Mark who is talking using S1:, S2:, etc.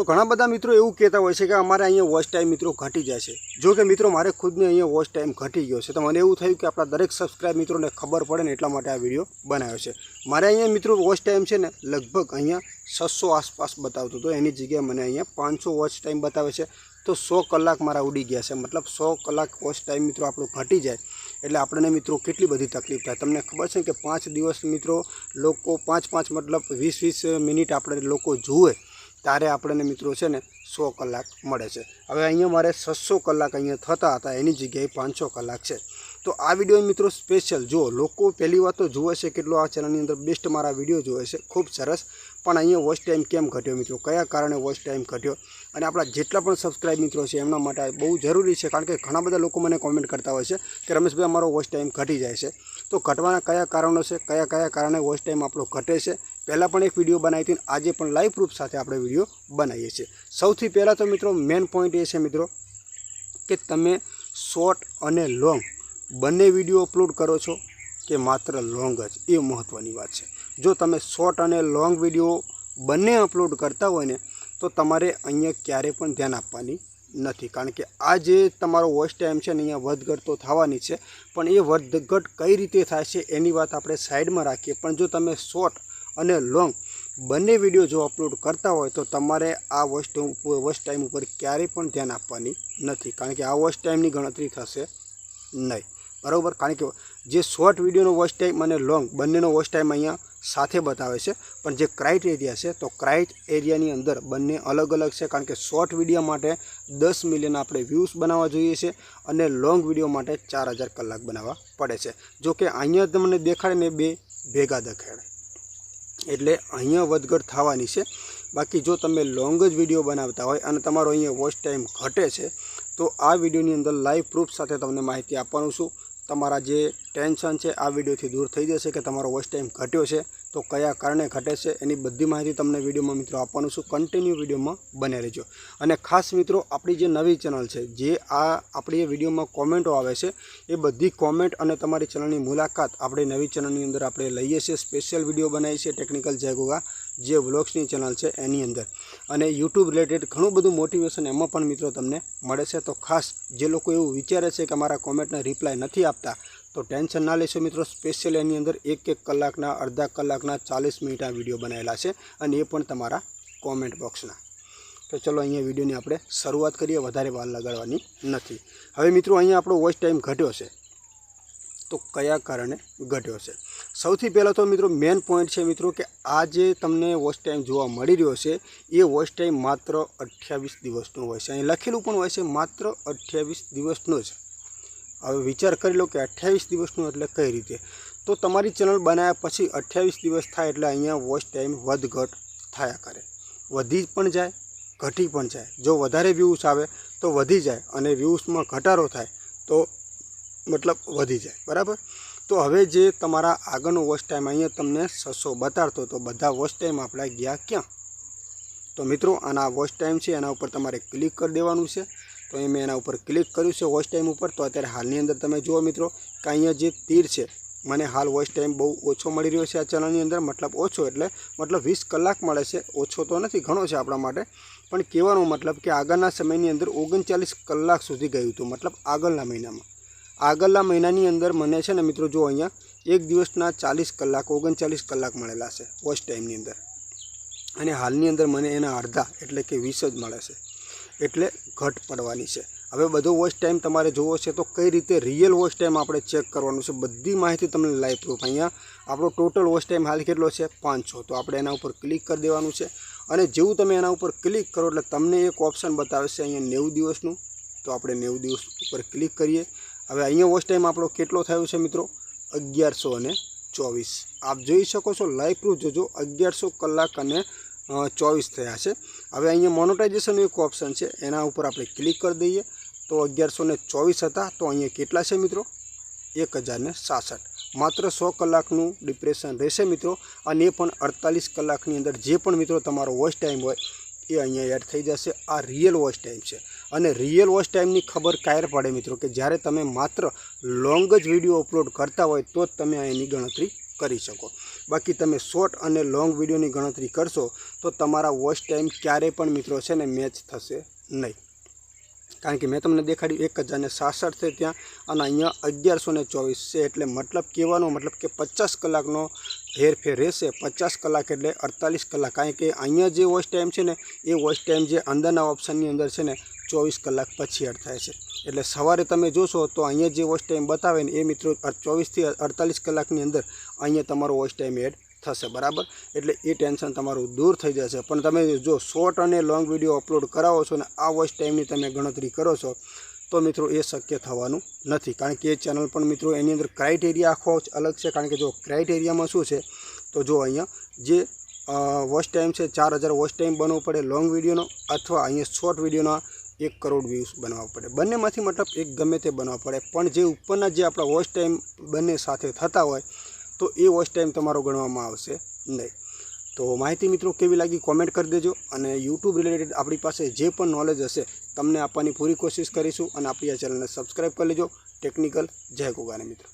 S1: તો ઘણા બધા મિત્રો એવું કહેતા હોય છે કે અમારે અહીંયા વોચ ટાઈમ મિત્રો ઘટી જાય છે. જો કે મિત્રો મારે ખુદને અહીંયા વોચ ટાઈમ ઘટી ગયો છે. તો મને એવું થયું કે આપણા દરેક સબસ્ક્રાઇબ મિત્રોને ખબર પડે ને એટલા માટે આ વીડિયો બનાવ્યો છે. મારે અહીંયા મિત્રો વોચ ટાઈમ છે ને લગભગ અહીંયા છસો આસપાસ બતાવતો હતો. એની જગ્યાએ મને અહીંયા પાંચસો વોચ ટાઈમ બતાવે છે. તો સો કલાક મારા ઉડી ગયા છે. મતલબ સો કલાક વોચ ટાઈમ મિત્રો આપણો ઘટી જાય. એટલે આપણને મિત્રો કેટલી બધી તકલીફ થાય. તમને ખબર છે કે પાંચ દિવસ મિત્રો લોકો પાંચ પાંચ મતલબ વીસ વીસ મિનિટ આપણે લોકો જુએ. ત્યારે આપણને મિત્રો છે ને સો કલાક મળે છે. હવે અહીંયા મારે છસો કલાક અહીંયા થતા હતા, એની જગ્યાએ પાંચસો કલાક છે. તો આ વીડિયો મિત્રો સ્પેશિયલ જો લોકો પહેલી વાત તો જુએ છે કેટલો આ ચેનલની અંદર બેસ્ટ મારા વીડિયો જોવે છે. ખૂબ સરસ. પણ અહીંયા વોચ ટાઈમ કેમ ઘટ્યો મિત્રો? કયા કારણે વોચ ટાઈમ ઘટ્યો? અને આપણા જેટલા પણ સબસ્ક્રાઈબ મિત્રો છે, એમના માટે બહુ જરૂરી છે, કારણ કે ઘણા બધા લોકો મને કોમેન્ટ કરતા હોય છે કે રમેશભાઈ અમારો વોચ ટાઈમ ઘટી જાય છે. તો ઘટવાના કયા કારણો છે? કયા કયા કારણે વોચ ટાઈમ આપણો ઘટે છે? પહેલાં પણ એક વીડિયો બનાવી હતી આજે પણ લાઈવ પ્રૂફ સાથે આપણે વીડિયો બનાવીએ છીએ. સૌથી પહેલાં તો મિત્રો મેઇન પોઈન્ટ એ છે મિત્રો, કે તમે શોર્ટ અને લોંગ બંને વીડિયો અપલોડ કરો છો કે માત્ર લોંગ જ? એ મહત્ત્વની વાત છે. જો તમે શોર્ટ અને લોંગ વીડિયો બંને અપલોડ કરતા હોય ને, તો તમારે અહીંયા ક્યારે પણ ધ્યાન આપવાની નથી. કારણ કે આ જે તમારો વોચ ટાઈમ છે ને, અહીંયા વધઘટ તો થવાની છે, પણ એ વધઘટ કઈ રીતે થાય છે એની વાત આપણે સાઈડમાં રાખીએ. પણ જો તમે શોર્ટ અને લોંગ. બંને વીડિયો જો અપલોડ કરતા હોય તો તમારે આ ટાઈમ વોચ ટાઈમ ઉપર ક્યારેય પણ ધ્યાન આપવાની નથી. કારણ કે આ વોચ ટાઈમની ગણતરી થશે નહીં. બરાબર? કારણ કે જે શોર્ટ વિડીયોનો વોચ ટાઈમ અને લોંગ બંનેનો વોચ ટાઈમ અહીંયા સાથે બતાવે છે. પણ જે ક્રાઇટ એરિયા છે, તો ક્રાઇટ એરિયાની અંદર બંને અલગ અલગ છે. કારણ કે શોર્ટ વીડિયો માટે દસ મિલિયન આપણે વ્યૂઝ બનાવવા જોઈએ છે અને લોંગ વીડિયો માટે ચાર કલાક બનાવવા પડે છે. જો કે અહીંયા તમને દેખાડે ને બે ભેગા દેખાડે. એટલે અહીંયા વધઘટ થવાની છે. બાકી જો તમે લોંગ જ વીડિયો બનાવતા હોય અને તમારો અહીંયા વોચ ટાઈમ ઘટે છે, તો આ વિડીયોની અંદર લાઈવ પ્રૂફ સાથે તમને માહિતી આપવાનું છું. તમારા જે ટેન્શન છે, આ વિડીયોથી દૂર થઈ જશે કે તમારો વોચ ટાઈમ ઘટ્યો છે. તો કયા કારણે ઘટે છે એની બધી માહિતી તમને વિડીયોમાં મિત્રો આપવાનું છું. કન્ટિન્યુ વિડીયોમાં બને રહેજો. અને ખાસ મિત્રો, આપણી જે નવી ચેનલ છે, જે આ આપણી વિડીયોમાં કોમેન્ટો આવે છે, એ બધી કોમેન્ટ અને તમારી ચેનલની મુલાકાત આપણે નવી ચેનલની અંદર આપણે લઈએ છીએ. સ્પેશિયલ વીડિયો બનાવીએ છીએ ટેકનિકલ જયગોગા જે વ્લોગ્સની ચેનલ છે એની અંદર. અને યુટ્યુબ રિલેટેડ ઘણું બધું મોટિવેશન એમાં પણ મિત્રો તમને મળે છે. તો ખાસ જે લોકો એવું વિચારે છે કે અમારા કોમેન્ટને રિપ્લાય નથી આપતા તો ટેન્શન ના લેશો મિત્રો, સ્પેશિયલ એની અંદર એક એક કલાકના, અડધા કલાકના, ચાલીસ મિનિટના વીડિયો બનાવેલા છે અને એ પણ તમારા કોમેન્ટ બોક્સના તો ચલો અહીંયા વિડીયોની આપણે શરૂઆત કરીએ, વધારે વાર લગાડવાની નથી. હવે મિત્રો અહીંયા આપણો વોઇસ ટાઈમ ઘટ્યો છે. તો કયા કારણે ઘટ્યો છે? સૌથી પહેલાં તો મિત્રો મેઇન પોઈન્ટ છે મિત્રો કે આ જે તમને વોચ ટાઈમ જોવા મળી રહ્યો છે, એ વોચ ટાઈમ માત્ર અઠ્યાવીસ દિવસનો હોય છે. અહીં લખેલું પણ હોય છે માત્ર અઠ્યાવીસ દિવસનો જ. હવે વિચાર કરી લો કે અઠ્યાવીસ દિવસનું એટલે કઈ રીતે? તો તમારી ચેનલ બનાવ્યા પછી અઠ્યાવીસ દિવસ થાય એટલે અહીંયા વોચ ટાઈમ વધઘટ થયા કરે. વધી પણ જાય, ઘટી પણ જાય. જો વધારે વ્યૂઝ આવે તો વધી જાય અને વ્યૂઝમાં ઘટાડો થાય તો મતલબ વધી જાય. બરાબર? તો હવે જે તમારા આગળનો વોચ ટાઈમ અહીંયા તમને સસો બતાડતો તો બધા વોચ ટાઈમ આપણા ગયા ક્યાં? તો મિત્રો, આના વોચ ટાઈમ છે, એના ઉપર તમારે ક્લિક કરી દેવાનું છે. તો એ મેં એના ઉપર ક્લિક કર્યું છે વોચ ટાઈમ ઉપર. તો અત્યારે હાલની અંદર તમે જુઓ મિત્રો કે અહીંયા જે તીર છે, મને હાલ વોચ ટાઈમ બહુ ઓછો મળી રહ્યો છે આ ચેનલની અંદર. મતલબ ઓછો એટલે મતલબ વીસ કલાક મળે છે. ઓછો તો નથી, ઘણો છે આપણા માટે. પણ કહેવાનો મતલબ કે આગળના સમયની અંદર ઓગણચાલીસ કલાક સુધી ગયું હતું, મતલબ આગળના મહિનામાં. આગળના મહિનાની અંદર મને છે ને મિત્રો જો અહીંયા, એક દિવસના ચાલીસ કલાક, ઓગણચાલીસ કલાક મળેલા છે વોચ ટાઈમની અંદર. અને હાલની અંદર મને એના અડધા એટલે કે વીસ જ મળે છે. એટલે ઘટ પડવાની છે. હવે બધો વોઇસ ટાઈમ તમારે જોવો છે તો કઈ રીતે રિયલ વોઇસ ટાઈમ આપણે ચેક કરવાનું છે બધી માહિતી તમને લાઈવ પ્રૂફ અહીંયા. આપણો ટોટલ વોઇસ ટાઈમ હાલ કેટલો છે? પાંચસો. તો આપણે એના ઉપર ક્લિક કરી દેવાનું છે. અને જેવું તમે એના ઉપર ક્લિક કરો એટલે તમને એક ઓપ્શન બતાવે છે અહીંયા નેવું દિવસનું. તો આપણે નેવું દિવસ ઉપર ક્લિક કરીએ. હવે અહીંયા વોચ ટાઈમ આપણો કેટલો થયો છે મિત્રો? અગિયારસો અને ચોવીસ. આપ જોઈ શકો છો લાઈવ પ્રૂફ જોજો, અગિયારસો કલાક અને ચોવીસ થયા છે. હવે અહીંયા મોનોટાઇઝેશનનું એક ઓપ્શન છે. એના ઉપર આપણે ક્લિક કરી દઈએ. તો અગિયારસો ચોવીસ હતા. તો અહીંયા કેટલા છે મિત્રો? એક હજારને સાસઠ. માત્ર સો કલાકનું ડિપ્રેશન રહેશે મિત્રો. અને એ પણ અડતાલીસ કલાકની અંદર જે પણ મિત્રો તમારો વોચ ટાઈમ હોય, એ અહીંયા એડ થઈ જશે. આ રિયલ વોચ ટાઈમ છે. અને રિયલ વોચ ટાઈમની ખબર ક્યારે પડે મિત્રો કે જ્યારે તમે માત્ર લોંગ જ વીડિયો અપલોડ કરતા હોય, તો જ તમે એની ગણતરી કરી શકો. બાકી તમે શોર્ટ અને લોંગ વિડીયોની ગણતરી કરશો, તો તમારા વોચ ટાઈમ ક્યારેય પણ મિત્રો છે ને મેચ થશે નહીં. કારણ કે મેં તમને દેખાડ્યું એક હજારને સાસઠ છે ત્યાં, અને અહીંયા અગિયારસો ને ચોવીસ છે. એટલે મતલબ કહેવાનો મતલબ કે પચાસ કલાકનો હેરફેર રહેશે. પચાસ કલાક એટલે અડતાલીસ કલાક. કારણ કે અહીંયા જે વોચ ટાઈમ છે ને, એ વોચ ટાઈમ જે અંદરના ઓપ્શનની અંદર છે ને ચોવીસ કલાક પછી એડ થાય છે. એટલે સવારે તમે જોશો તો અહીંયા જે વોચ ટાઈમ બતાવે ને એ મિત્રો ચોવીસથી અડતાલીસ કલાકની અંદર અહીંયા તમારો વોચ ટાઈમ એડ થશે, બરાબર? એટલે એ ટેન્શન તમારું દૂર થઈ જશે. પણ તમે જો શોર્ટ અને લોંગ વીડિયો અપલોડ કરાવો છો ને, આ વોચ ટાઈમની તમે ગણતરી કરો છો, તો મિત્રો એ શક્ય થવાનું નથી. કારણ કે એ ચેનલ પણ મિત્રો એની અંદર ક્રાઇટેરિયા આખો અલગ છે. કારણ કે જો ક્રાઇટેરિયામાં શું છે, તો જો અહીંયા જે વોચ ટાઈમ છે, ચાર હજાર વોચ ટાઈમ બનવો પડે લોંગ વિડીયોનો અથવા અહીંયા શોર્ટ વિડીયોના એક કરોડ વ્યૂઝ બનાવવા પડે. બંનેમાંથી મતલબ એક ગમે તે બનાવવા પડે. પણ જે ઉપરના જે આપણા વોચ ટાઈમ બંને સાથે થતા હોય, તો એ વોચ ટાઈમ તમારો ગણવામાં આવશે નહીં. તો માહિતી મિત્રો કેવી લાગી કોમેન્ટ કરી દેજો અને યુટ્યુબ રિલેટેડ આપણી પાસે જે પણ નોલેજ હશે, તમને આપવાની પૂરી કોશિશ કરીશું અને આપણી આ ચેનલને સબસ્ક્રાઈબ કરી લેજો. ટેકનિકલ જય ગોગાને મિત્રો.